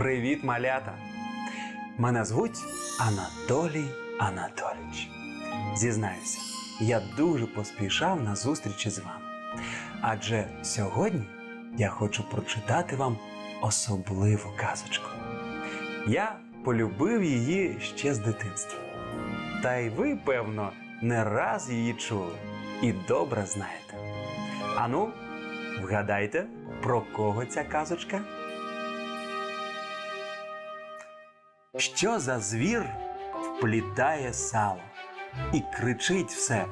Привіт, малята! Мене звуть Анатолій Анатолійович. Зізнаюся, я дуже поспішав на зустрічі з вами. Адже сьогодні я хочу прочитати вам особливу казочку. Я полюбив її ще з дитинства. Та й ви, певно, не раз її чули і добре знаєте. Ану, вгадайте, про кого ця казочка? Що за звір вплітає сало і кричить все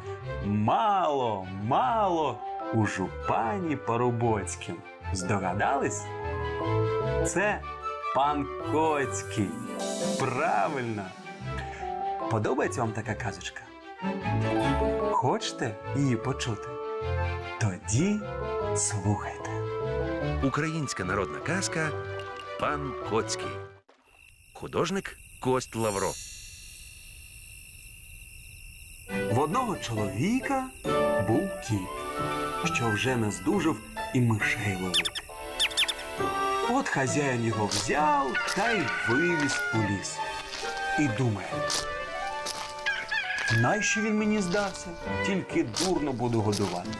мало, мало у жупані Поробоцьким. Здогадались? Це пан Коцький. Правильно. Подобається вам така казочка? Хочете її почути? Тоді слухайте. Українська народна казка Пан Коцький. Художник Кость Лавро. В одного чоловіка був кіт, що вже не здужав і мишей ловити. От хазяїн його взяв та й вивіз у ліс. І думає. Нащо він мені здався? Тільки дурно буду годувати.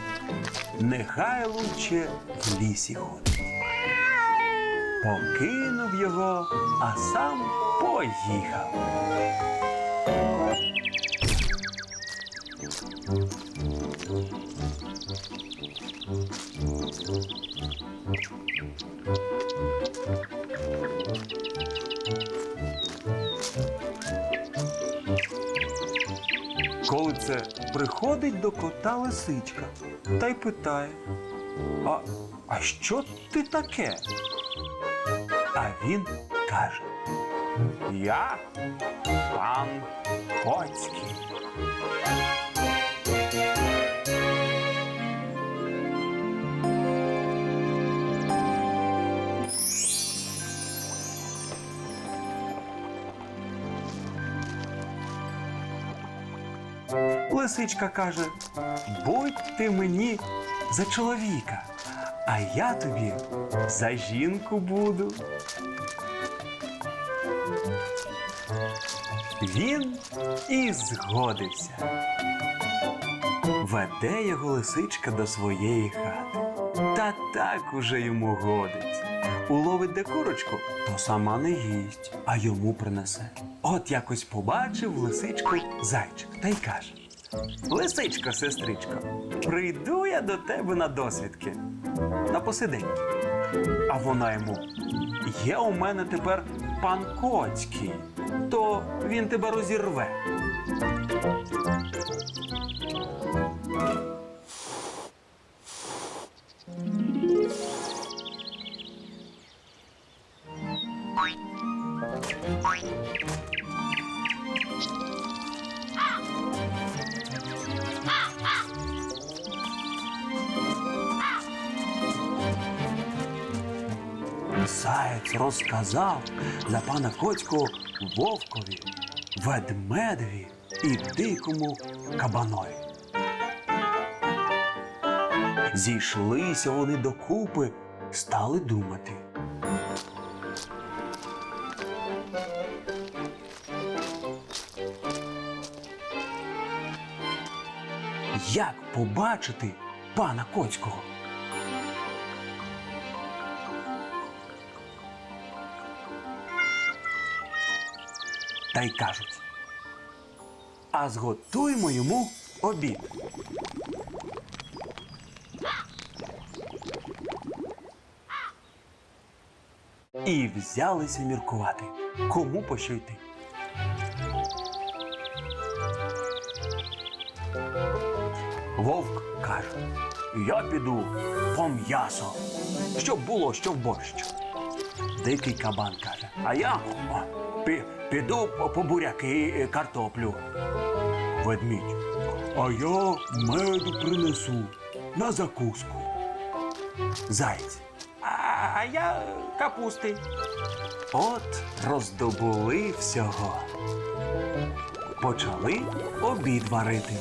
Нехай лучше в лісі ходить. Покинув його, а сам поїхав. Коли це приходить до кота лисичка та й питає: А, а що ти таке? А він каже: Я пан Коцький. Лисичка каже: будь ти мені за чоловіка, а я тобі за жінку буду. Він і згодився. Веде його лисичка до своєї хати. Та так уже йому годить. Уловить де курочку, то сама не їсть, а йому принесе. От якось побачив лисичку зайчик та й каже: Лисичко, сестричко, прийду я до тебе на досвідки. На посиденьки. А вона йому: Є у мене тепер пан Коцький, то він тебе розірве. Заєць розказав за пана Коцького вовкові, ведмедеві і дикому кабанові. Зійшлися вони докупи, стали думати. Як побачити пана Коцького? Та й кажуть. А зготуймо йому обід. І взялися міркувати, кому по що йти. Вовк каже: Я піду по м'ясо, щоб було що в борщ. дикий кабан каже: А я пі- піду по- по буряки е, картоплю. Ведмідь. А я меду принесу на закуску. Заєць. А, а я капусти. От роздобули всього. Почали обід варити.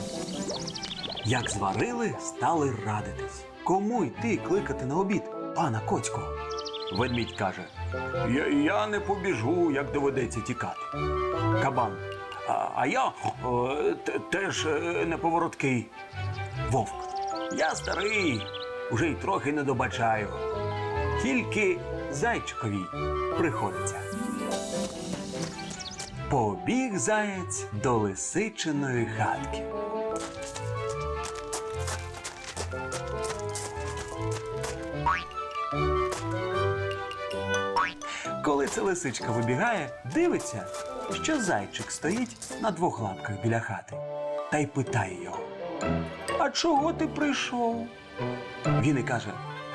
Як зварили, стали радитись. Кому йти кликати на обід пана Коцького? Ведмідь каже: Я, я не побіжу, як доведеться тікати. Кабан. А, а я о, т- теж е, неповороткий. Вовк. Я старий, уже й трохи не добачаю. Тільки зайчикові приходиться. Побіг заєць до лисичиної хатки. Коли лисичка вибігає, дивиться, що зайчик стоїть на двох лапках біля хати та й питає його: А чого ти прийшов? Він і каже: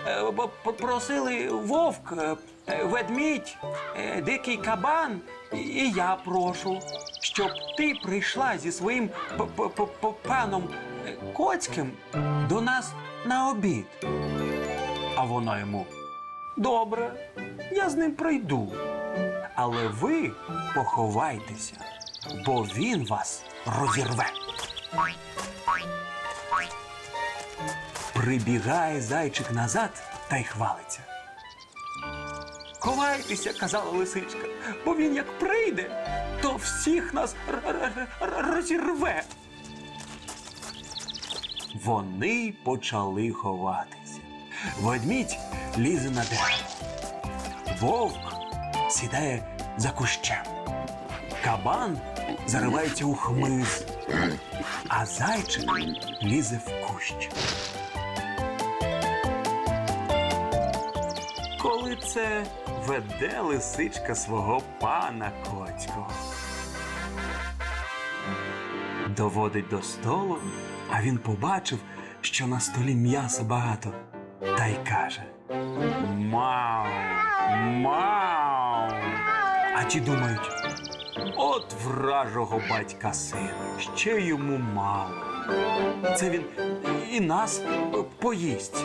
«Е, Попросили вовк, е, ведмідь, е, дикий кабан, і- я прошу, щоб ти прийшла зі своїм паном Коцьким до нас на обід. А вона йому: Добре, я з ним прийду. Але ви поховайтеся, бо він вас розірве. Прибігає зайчик назад та й хвалиться. Ховайтеся, казала лисичка, бо він як прийде, то всіх нас розірве. Вони почали ховатися. Ведмідь лізе на дерево. Вовк сідає за кущем. Кабан заривається у хмиз, а зайчик лізе в кущ. Коли це веде лисичка свого пана Коцького. Доводить до столу, а він побачив, що на столі м'яса багато, та й каже: Мау, мау. А ті думають, от вражого батька син, ще йому мало. Це він і нас поїсть.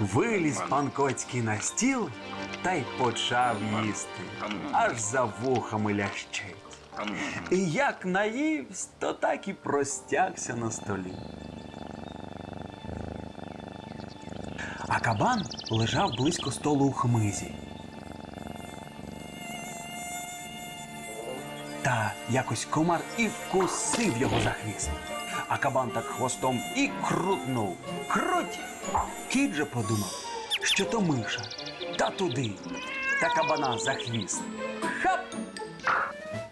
Виліз пан Коцький на стіл та й почав їсти, аж за вухами лящить. І як наївсь, то так і простягся на столі. А кабан лежав близько столу у хмизі. Та якось комар і вкусив його за хвіст. А кабан так хвостом і крутнув. Круть! Кіт же подумав, що то миша. Та туди. Та кабана за хвіст. Хап!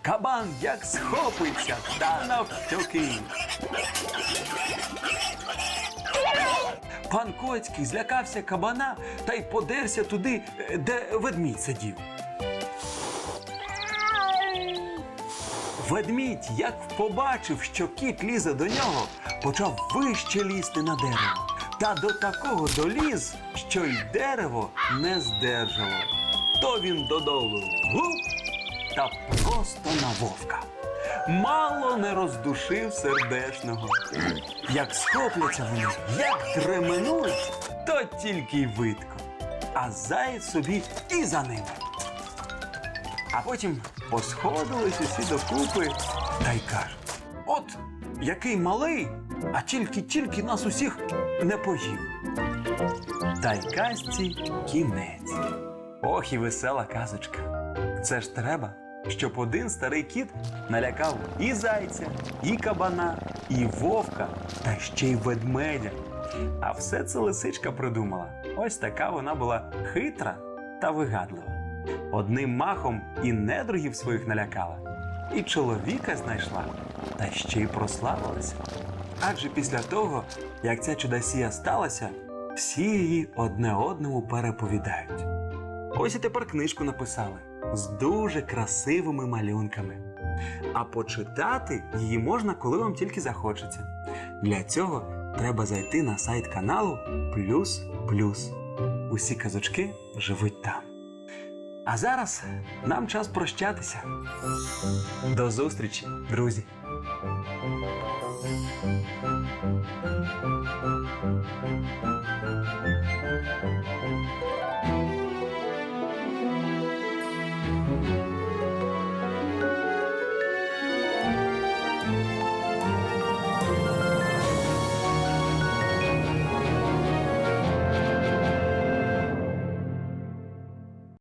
Кабан як схопиться та навтюки. Пан Коцький злякався кабана та й подерся туди, е, де ведмідь сидів. Ведмідь, як побачив, що кіт лізе до нього, почав вище лізти на дерево. Та до такого доліз, що й дерево не здержало. То він додолу гуп та просто на вовка. Мало не роздушив сердешного. Як схопляться вони, як дременуть, то тільки й видко. А заєць собі і за ними. А потім посходились усі докупи та й кажуть: от який малий, а тільки-тільки нас усіх не поїв. Та й казці кінець. Ох і весела казочка. Це ж треба, щоб один старий кіт налякав і зайця, і кабана, і вовка, та ще й ведмедя. А все це лисичка придумала. Ось така вона була хитра та вигадлива. Одним махом і недругів своїх налякала, і чоловіка знайшла, та ще й прославилася. Адже після того, як ця чудосія сталася, всі її одне одному переповідають. Ось і тепер книжку написали з дуже красивими малюнками. А почитати її можна, коли вам тільки захочеться. Для цього треба зайти на сайт каналу Плюс Плюс. Усі казочки живуть там. А зараз нам час прощатися. До зустрічі, друзі!